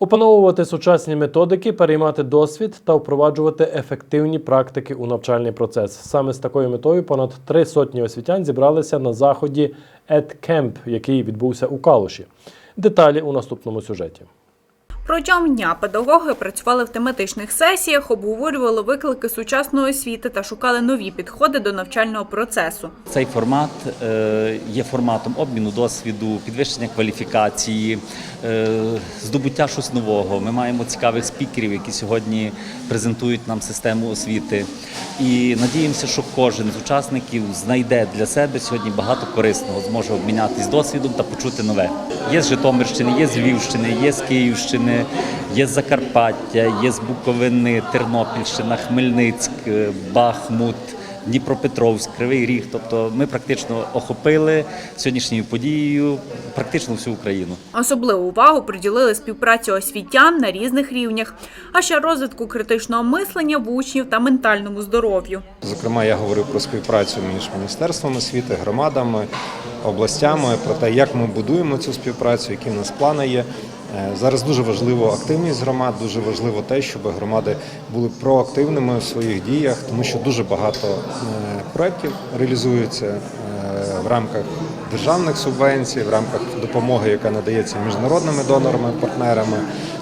Опановувати сучасні методики, переймати досвід та впроваджувати ефективні практики у навчальний процес. Саме з такою метою понад три сотні освітян зібралися на заході EdCamp, який відбувся у Калуші. Деталі у наступному сюжеті. Протягом дня педагоги працювали в тематичних сесіях, обговорювали виклики сучасної освіти та шукали нові підходи до навчального процесу. Цей формат е, є форматом обміну досвіду, підвищення кваліфікації, е, здобуття щось нового. Ми маємо цікавих спікерів, які сьогодні презентують нам систему освіти. І надіємося, що кожен з учасників знайде для себе сьогодні багато корисного, зможе обмінятись досвідом та почути нове. Є з Житомирщини, є з Львівщини, є з Київщини, є Закарпаття, є з Буковини, Тернопільщина, Хмельницьк, Бахмут. Дніпропетровськ, Кривий Ріг. Тобто ми практично охопили сьогоднішньою подією практично всю Україну. Особливу увагу приділили співпраці освітян на різних рівнях, а ще розвитку критичного мислення в учнів та ментальному здоров'ю. Зокрема, я говорив про співпрацю між міністерством освіти, громадами, областями, про те, як ми будуємо цю співпрацю, які в нас плани є. Е, Зараз дуже важливо активність громад, дуже важливо те, щоб громади були проактивними у своїх діях, тому що дуже багато е, проєктів реалізується е, в рамках державних субвенцій, в рамках допомоги, яка надається міжнародними донорами, партнерами.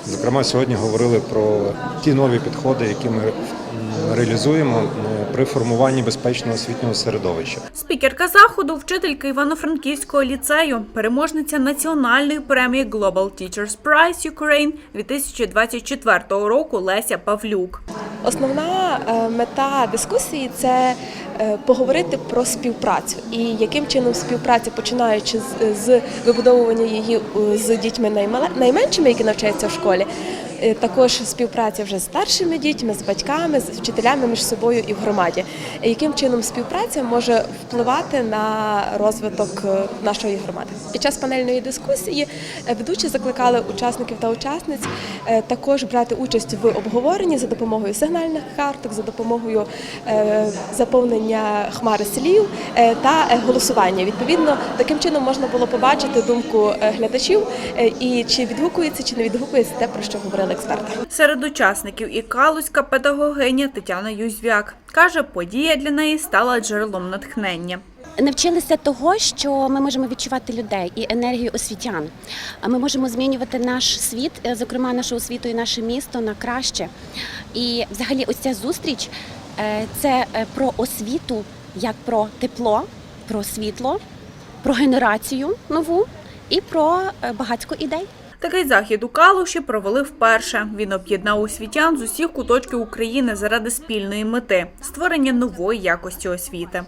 Зокрема, сьогодні говорили про ті нові підходи, які ми реалізуємо при формуванні безпечного освітнього середовища. Спікерка заходу, вчителька Івано-Франківського ліцею, переможниця національної премії Global Teachers Prize Ukraine 2024 року Леся Павлюк. Основна е, мета дискусії це поговорити про співпрацю і яким чином співпраця, починаючи з, вибудовування її е, з дітьми найменшими, які навчаються в школі. Е, Також співпраця вже з старшими дітьми, з батьками, з вчителями між собою і в громаді. Е, Яким чином співпраця може впливати на розвиток е, нашої громади? Під час панельної дискусії ведучі закликали учасників та учасниць також брати участь в обговоренні за допомогою сигнальних карток, за допомогою заповнення хмари слів та голосування. Відповідно, таким чином можна було побачити думку глядачів і чи відгукується, чи не відгукується те, про що говорили експерти. Серед учасників і калузька педагогиня Тетяна Юзвяк каже, подія для неї стала джерелом натхнення. Навчилися того, що ми можемо відчувати людей і енергію освітян. А Ми можемо змінювати наш світ, е, зокрема нашу освіту і наше місто на краще. І взагалі, ось ця зустріч е, це е, про освіту, як про тепло, про світло, про генерацію нову і про багатько ідей. Такий захід у Калуші провели вперше. Він об'єднав освітян з усіх куточків України заради спільної мети створення нової якості освіти.